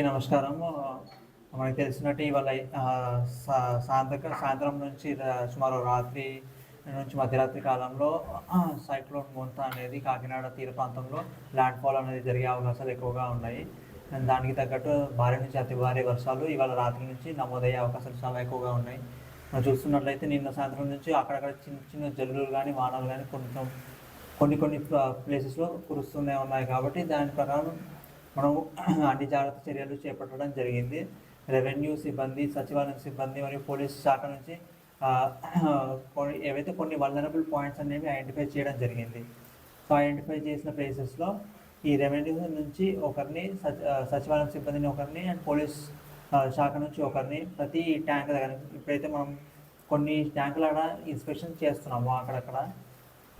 అందరికీ నమస్కారము మనకు తెలిసినట్టు ఇవాళ సాయంత్రం సాయంత్రం నుంచి సుమారు రాత్రి నుంచి మధ్యరాత్రి కాలంలో సైక్లోన్ మోంత అనేది కాకినాడ తీర ప్రాంతంలో ల్యాండ్ ఫాల్ అనేది జరిగే అవకాశాలు ఎక్కువగా ఉన్నాయి. దానికి తగ్గట్టు భారీ నుంచి అతి భారీ వర్షాలు ఇవాళ రాత్రి నుంచి నమోదయ్యే అవకాశాలు చాలా ఎక్కువగా ఉన్నాయి. మనం చూస్తున్నట్లయితే నిన్న సాయంత్రం నుంచి అక్కడక్కడ చిన్న చిన్న జల్లులు కానీ వానలు కానీ కొంచెం కొన్ని కొన్ని ప్లేసెస్లో కురుస్తూనే ఉన్నాయి కాబట్టి దాని ప్రకారం మనం అన్ని జాగ్రత్త చర్యలు చేపట్టడం జరిగింది. రెవెన్యూ సిబ్బంది సచివాలయం సిబ్బంది మరియు పోలీస్ శాఖ నుంచి కొన్ని ఏవైతే కొన్ని వల్నరబుల్ పాయింట్స్ అనేవి ఐడెంటిఫై చేయడం జరిగింది. సో ఐడెంటిఫై చేసిన ప్లేసెస్లో ఈ రెవెన్యూ నుంచి ఒకరిని సచి సచివాలయం సిబ్బందిని ఒకరిని అండ్ పోలీస్ శాఖ నుంచి ఒకరిని ప్రతి ట్యాంక్ దగ్గర ఇప్పుడైతే మనం కొన్ని ట్యాంకులు అక్కడ ఇన్స్పెక్షన్ చేస్తున్నాము అక్కడక్కడ.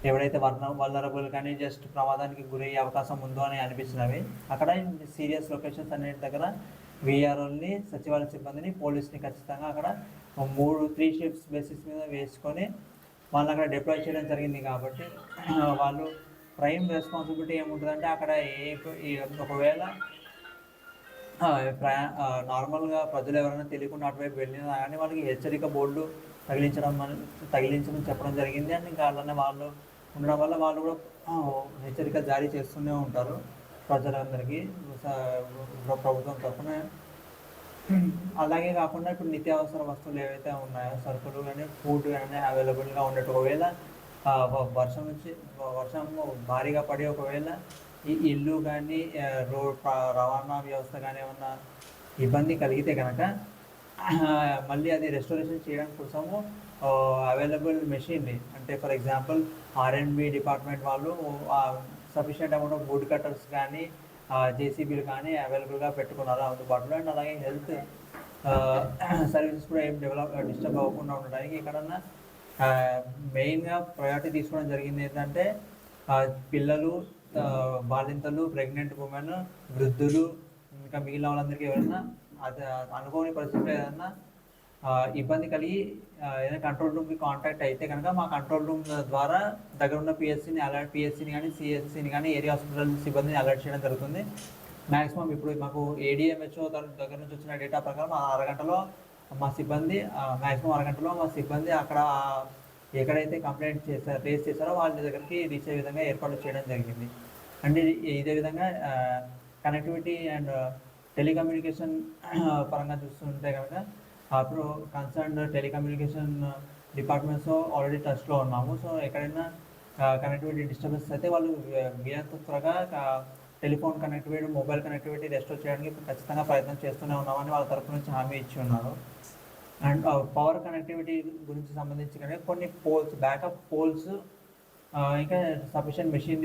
ఎవరైతే వర్ణ వల్లరబుల్ కానీ జస్ట్ ప్రమాదానికి గురయ్యే అవకాశం ఉందో అని అనిపించినవి. అక్కడ సీరియస్ లొకేషన్స్ అనేటి దగ్గర విఆర్ఓల్ని సచివాలయ సిబ్బందిని పోలీస్ని ఖచ్చితంగా అక్కడ మూడు త్రీ షిఫ్ట్స్ బేసిస్ మీద వేసుకొని వాళ్ళని అక్కడ డిప్లాయ్ చేయడం జరిగింది కాబట్టి వాళ్ళు ప్రైమ్ రెస్పాన్సిబిలిటీ ఏముంటుందంటే అక్కడ ఏ ఒకవేళ ప్రయా నార్మల్గా ప్రజలు ఎవరైనా తెలియకుండా అటువైపు వెళ్ళినా కానీ వాళ్ళకి హెచ్చరిక బోర్డు తగిలించడం తగిలించడం చెప్పడం జరిగింది. అండ్ ఇంకా అలానే వాళ్ళు ఉండడం వల్ల వాళ్ళు కూడా హెచ్చరిక జారీ చేస్తూనే ఉంటారు ప్రజలందరికీ. ప్రభుత్వం తరఫున అలాగే కాకుండా ఇప్పుడు నిత్యావసర వస్తువులు ఏవైతే ఉన్నాయో సరుకులు కానీ ఫుడ్ కానీ అవైలబుల్గా ఉండేట్టు ఒకవేళ వర్షం వచ్చి వర్షం భారీగా పడి ఒకవేళ ఈ ఇల్లు కానీ రోడ్ రవాణా వ్యవస్థ కానీ ఏమన్నా ఇబ్బంది కలిగితే కనుక మళ్ళీ అది రెస్టోరేషన్ చేయడం కోసము అవైలబుల్ మెషిన్ని అంటే ఫర్ ఎగ్జాంపుల్ ఆర్ఎండ్బి డిపార్ట్మెంట్ వాళ్ళు sufficient amount of wood cutters కానీ జేసీబీలు కానీ అవైలబుల్గా పెట్టుకున్నారు అందుబాటులో అండ్ అలాగే హెల్త్ సర్వీసెస్ కూడా ఏం డెవలప్ డిస్టర్బ్ అవ్వకుండా ఉండడానికి ఎక్కడన్నా మెయిన్గా ప్రయారిటీ తీసుకోవడం జరిగింది ఏంటంటే పిల్లలు బాలింతలు ప్రెగ్నెంట్ ఉమెన్ వృద్ధులు ఇంకా మిగిలిన వాళ్ళందరికీ ఎవరైనా అది అనుకోని పరిస్థితిలో ఏదైనా ఇబ్బంది కలిగి ఏదైనా కంట్రోల్ రూమ్కి కాంటాక్ట్ అయితే కనుక మా కంట్రోల్ రూమ్ ద్వారా దగ్గర ఉన్న పిఎస్సిని అలర్ట్ పిఎస్సిని కానీ సిఎస్సిని కానీ ఏరియా హాస్పిటల్ సిబ్బందిని అలర్ట్ చేయడం జరుగుతుంది. మ్యాక్సిమం ఇప్పుడు మాకు ఏడిఎంహెచ్ఓ దగ్గర నుంచి వచ్చిన డేటా ప్రకారం అరగంటలో మా సిబ్బంది మ్యాక్సిమం అరగంటలో మా సిబ్బంది అక్కడ ఎక్కడైతే కంప్లైంట్ చేశారో రేస్ చేశారో వాళ్ళ దగ్గరికి రీచ్ అయ్యే విధంగా ఏర్పాట్లు చేయడం జరిగింది. అండ్ ఇదే విధంగా కనెక్టివిటీ అండ్ టెలికమ్యూనికేషన్ పరంగా చూస్తుంటే కనుక హాప్రో కన్సర్న్ టెలికమ్యూనికేషన్ డిపార్ట్మెంట్స్ ఆల్రెడీ టచ్లో ఉన్నాము సో ఎక్కడైనా uh, కనెక్టివిటీ డిస్టర్బెన్స్ అయితే వాళ్ళు వీరంత త్వరగా telephone connectivity mobile connectivity restore చేయడానికి ఖచ్చితంగా ప్రయత్నం చేస్తూనే ఉన్నామని వాళ్ళ తరఫు నుంచి హామీ ఇచ్చి ఉన్నారు. అండ్ uh, పవర్ కనెక్టివిటీ గురించి సంబంధించి కానీ కొన్ని పోల్స్ బ్యాకప్ పోల్స్ uh, ఇంకా సఫిషియెంట్ మెషిన్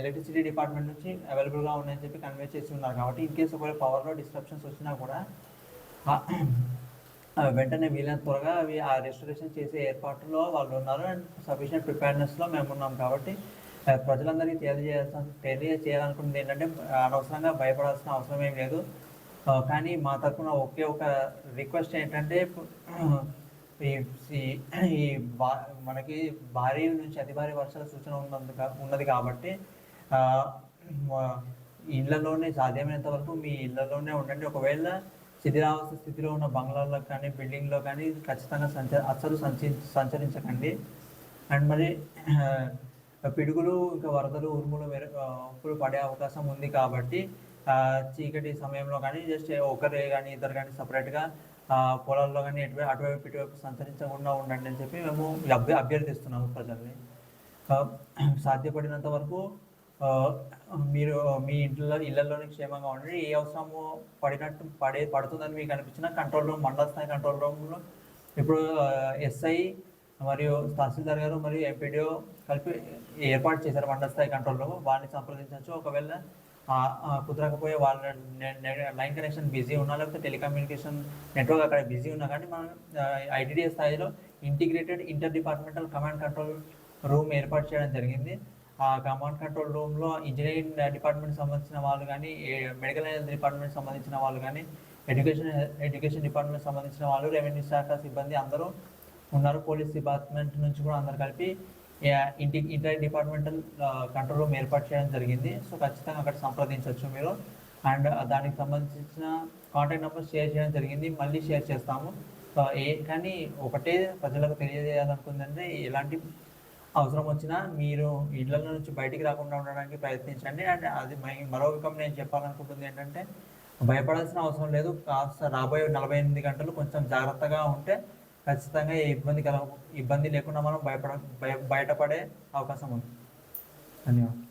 ఎలక్ట్రిసిటీ డిపార్ట్మెంట్ నుంచి అవైలబుల్గా ఉన్నాయని చెప్పి కన్వే చేసి ఉన్నారు. కాబట్టి ఇన్ కేసు ఒకవేళ పవర్లో డిస్ట్రప్షన్స్ వచ్చినా కూడా వెంటనే వీలైనంత త్వరగా అవి ఆ రెస్టరేషన్ చేసే ఏర్పాటులో వాళ్ళు ఉన్నారు అండ్ సఫిషియెంట్ ప్రిపేర్నెస్లో మేము ఉన్నాం కాబట్టి ప్రజలందరికీ తెలియజేయాల్సిన తెలియజేయాలనుకున్నది ఏంటంటే అనవసరంగా భయపడాల్సిన అవసరం ఏం లేదు. కానీ మా తరఫున ఒకే ఒక రిక్వెస్ట్ ఏంటంటే ఈ ఈ- బా- మనకి భారీ నుంచి అతి భారీ వర్షాల సూచన ఉన్నందు ఉన్నది కాబట్టి ఇళ్ళలోనే ఇళ్ళలోనే సాధ్యమైనంత వరకు మీ ఇళ్ళలోనే ఉండండి. ఒకవేళ శిథిరావస్థ స్థితిలో ఉన్న బంగ్లాల్లో కానీ బిల్డింగ్లో కానీ ఖచ్చితంగా సంచ అస్సలు సంచి సంచరించకండి. అండ్ మరి పిడుగులు ఇంకా వరదలు ఉరుములు మెరు పడే అవకాశం ఉంది కాబట్టి చీకటి సమయంలో కానీ జస్ట్ ఒకరే కానీ ఇద్దరు కానీ సపరేట్గా పొలాల్లో కానీ ఎటువైపు అటువైపు ఇటువైపు సంచరించకుండా ఉండండి అని చెప్పి మేము అభ్య అభ్యర్థిస్తున్నాము ప్రజల్ని. సాధ్యపడినంత వరకు మీరు మీ ఇంట్లో ఇళ్ళలోనే క్షేమంగా ఉండండి. ఏ అవసరము పడినట్టు పడే పడుతుందని మీకు అనిపించిన కంట్రోల్ రూమ్ మండల స్థాయి కంట్రోల్ రూమ్లో ఇప్పుడు ఎస్ఐ మరియు తహసీల్దార్ గారు మరియు ఎంపీడీఓ కలిపి ఏర్పాటు చేశారు మండల స్థాయి కంట్రోల్ రూమ్. వారిని సంప్రదించవచ్చు. ఒకవేళ కుదరకపోయే వాళ్ళ లైన్ కనెక్షన్ బిజీ ఉన్నా లేకపోతే టెలికమ్యూనికేషన్ నెట్వర్క్ అక్కడ బిజీ ఉన్నా కానీ మనం ఐటీడీఏ స్థాయిలో integrated inter departmental command control room ఏర్పాటు చేయడం జరిగింది. కమాండ్ కంట్రోల్ రూమ్లో ఇంజనీరింగ్ డిపార్ట్మెంట్ సంబంధించిన వాళ్ళు కానీ మెడికల్ హెల్త్ డిపార్ట్మెంట్ సంబంధించిన వాళ్ళు కానీ ఎడ్యుకేషన్ ఎడ్యుకేషన్ డిపార్ట్మెంట్ సంబంధించిన వాళ్ళు రెవెన్యూ శాఖ సిబ్బంది అందరూ ఉన్నారు. పోలీస్ డిపార్ట్మెంట్ నుంచి కూడా అందరు కలిపి ఇంటి ఇంటర్ డిపార్ట్మెంటల్ కంట్రోల్ రూమ్ ఏర్పాటు చేయడం జరిగింది. సో ఖచ్చితంగా అక్కడ సంప్రదించవచ్చు మీరు. అండ్ దానికి సంబంధించిన కాంటాక్ట్ నెంబర్ షేర్ చేయడం జరిగింది. మళ్ళీ షేర్ చేస్తాము. ఏ కానీ ఒకటే ప్రజలకు తెలియజేయాలనుకుందంటే ఎలాంటి అవసరం వచ్చినా మీరు ఇళ్ళ నుంచి బయటికి రాకుండా ఉండడానికి ప్రయత్నించండి. అండ్ అది మై- మరో వికం నేను చెప్పాలనుకుంటుంది ఏంటంటే భయపడాల్సిన అవసరం లేదు. కాస్త రాబోయే నలభై ఎనిమిది గంటలు కొంచెం జాగ్రత్తగా ఉంటే ఖచ్చితంగా ఏ ఇబ్బంది కల ఇబ్బంది లేకుండా మనం భయపడ భయ బయటపడే అవకాశం ఉంది. ధన్యవాదాలు.